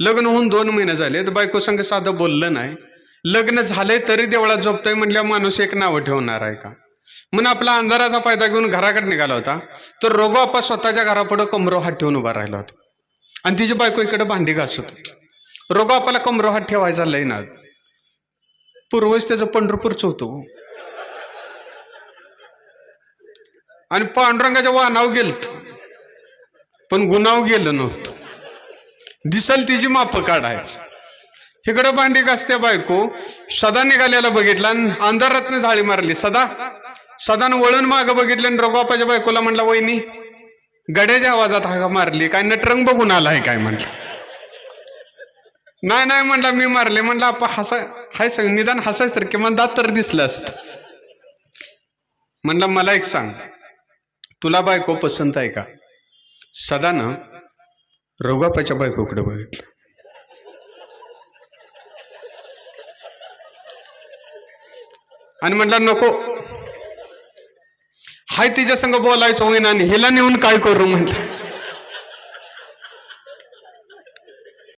लग्न होऊन दोन महिने झाले तर बायको संग साधं बोललं नाही. लग्न झालंय तरी देवळात झोपतोय म्हणल्यावर माणूस एक नावं ठेवणार आहे का? म्हणून आपला अंधाराचा फायदा घेऊन घराकडे निघाला होता तर रोगोआपा स्वतःच्या घरापुढं कमरो हात ठेवून उभा राहिला होता. आणि तिची बायको इकडे भांडी घासत होती. रोगोआपाला कमरो हात ठेवायचा लय ना. पूर्वज त्याचं पंढरपूरचं होतं हो. आणि पांडुरंगाच्या वानाव गेलत. पण गुणाव गेलं नव्हतं. दिसल तिची माप काढायचं. इकडं भांडी कसते बायको सदा निघालेला बघितला आणि अंधारातनं झाळी मारली. सदा सदानं वळून मागं बघितलं आणि रघुबापाच्या बायकोला म्हणला वहिनी गड्याच्या आवाजात हाका मारली. काय नटरंग बघून आला आहे काय? म्हटलं. नाही नाही म्हणला मी मारले. म्हणलं आपण हसा हाय सांग निदान हसायच तर किमान दात तर दिसलं असत. म्हणलं मला एक सांग. तुला बायको पसंत आहे का? सदा ना रघुबापाच्या बायकोकडे बघितलं. आणि म्हटलं नको. हाय तिच्या संग बोलायचं होईना आणि हिला नेऊन काय करू? म्हटलं